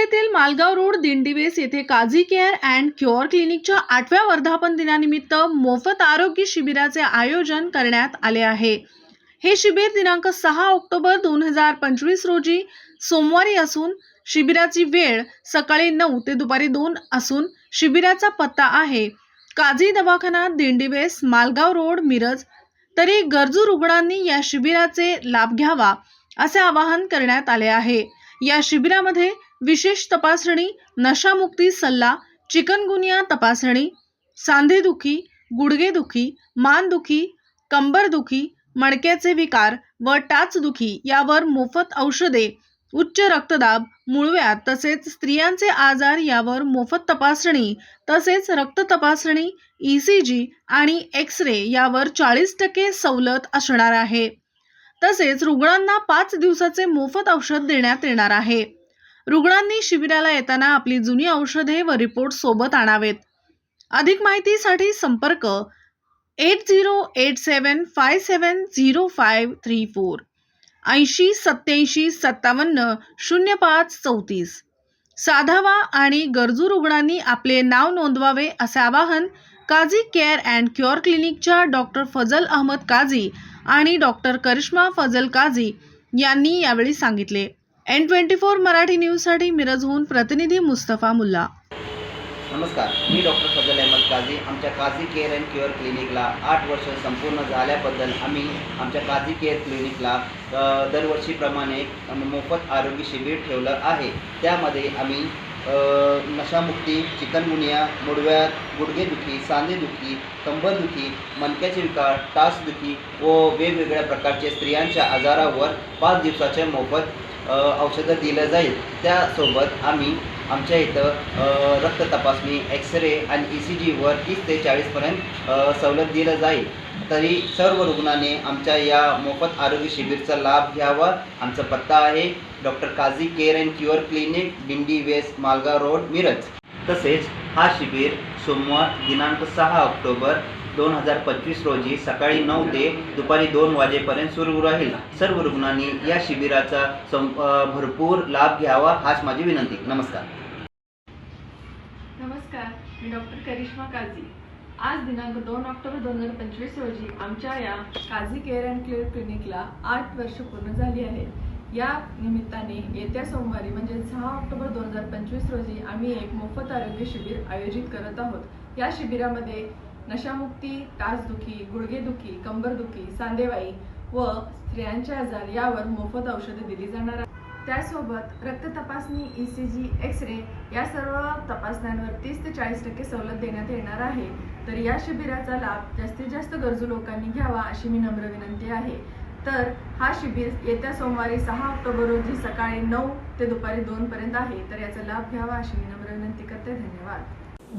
येथील मालगाव रोड दिंडीवेस येथे Kazi care and cure क्लिनिकच्या आठव्या वर्धापन दिनानिमित्त मोफत आरोग्य शिबिराचे आयोजन करण्यात आले आहे. हे शिबिर दिनांक सहा ऑक्टोबर दोन हजार पंचवीस रोजी सोमवारी असून शिबिराची वेळ सकाळी नऊ ते दुपारी दोन असून शिबिराचा पत्ता आहे. काझी दवाखाना दिंडीवेस मालगाव रोड मिरज. तरी गरजू रुग्णांनी या शिबिराचे लाभ घ्यावा असे आवाहन करण्यात आले आहे. या शिबिरामध्ये विशेष तपासणी नशामुक्ती सल्ला चिकनगुनिया तपासणी सांधेदुखी गुडघेदुखी मानदुखी कंबरदुखी मणक्याचे विकार व टाचदुखी यावर मोफत औषधे उच्च रक्तदाब मुळव्यात तसेच स्त्रियांचे आजार यावर मोफत तपासणी तसेच रक्त तपासणी ई सी जी आणि एक्स रे यावर चाळीस टक्के सवलत असणार आहे. तसेच रुग्णांना पाच दिवसाचे मोफत औषध देण्यात येणार आहे. रुग्णांनी शिबिराला येताना आपली जुनी औषधे व रिपोर्ट सोबत आणावेत. अधिक माहितीसाठी संपर्क eight zero eight seven five seven zero five three four ऐंशी सत्याऐंशी सत्तावन्न शून्य पाच चौतीस. साधावा आणि गरजू रुग्णांनी आपले नाव नोंदवावे असे आवाहन काझी केअर अँड क्युअर क्लिनिकच्या डॉक्टर फजल अहमद काझी आणि डॉक्टर करिश्मा फजल काझी यांनी यावेळी सांगितले. एन ट्वेंटी फोर मराठी न्यूजसाठी मिरजहून प्रतिनिधी मुस्तफा मुल्ला. नमस्कार मी डॉक्टर फजल अहमद काझी. आमच्या काझी केअर अँड क्युअर क्लिनिकला आठ वर्ष संपूर्ण झाल्याबद्दल आम्ही आमच्या काझी केअर क्लिनिकला दरवर्षीप्रमाणे मोफत आरोग्य शिबिर ठेवलं आहे. त्यामध्ये आम्ही नशामुक्ती चिकनगुनिया मुडव्यात गुडघेदुखी सांधेदुखी कंबरदुखी मनक्याचे विकार टासदुखी व वेगवेगळ्या प्रकारचे स्त्रियांच्या आजारावर पाच दिवसाचे मोफत औषधं दिलं जाईल. त्यासोबत आम्ही आमच्या इथं रक्त तपासणी एक्सरे आणि ई सी जीवर तीस ते चाळीसपर्यंत सवलत दिलं जाईल. तरी सर्व रुग्णांनी आमच्या या मोफत आरोग्य शिबिरचा लाभ घ्यावा. आमचा पत्ता आहे doctor Kazi care and cure clinic Dindi west Malgaon road Miraj. तसेच हा शिबिर सोमवार दिनांक सहा ऑक्टोबर दोन हजार पंचवीस रोजी सकाळी नऊ ते दुपारी दोन वाजेपर्यंत सुरू राहील. सर्व रुग्णांनी या शिबिराचा भरपूर लाभ घ्यावा हाच माझी विनंती. नमस्कार. नमस्कार मी डॉक्टर करिश्मा काझी. आज दिनांक दोन ऑक्टोबर दोन हजार पंचवीस रोजी आमच्या या काझी केअर अँड क्लिअर क्लिनिकला आठ वर्ष पूर्ण झाली आहेत. या निमित्ताने येत्या सोमवारी म्हणजे सहा ऑक्टोबर दोन हजार पंचवीस रोजी आम्ही एक मोफत आरोग्य शिबिर आयोजित करत आहोत. या शिबिरामध्ये नशामुक्ती तासदुखी गुडघेदुखी कंबरदुखी सांधेवाई व स्त्रियांचे आजार यावर मोफत औषधे दिली जाणार आहेत. त्यासोबत रक्त तपासणी E C G X ray या सर्व तपासण्यांवर तीस ते चाळीस टक्के सवलत देण्यात येणार आहे. तर या शिबिराचा लाभ जास्तीत जास्त गरजू लोकांनी घ्यावा अशी मी नम्र विनंती आहे. तर हा शिबिर येत्या सोमवारी सहा ऑक्टोबर रोजी सकाळी नऊ ते दुपारी दोन पर्यंत आहे. तर याचा लाभ घ्यावा अशी मी नम्र विनंती करते. धन्यवाद.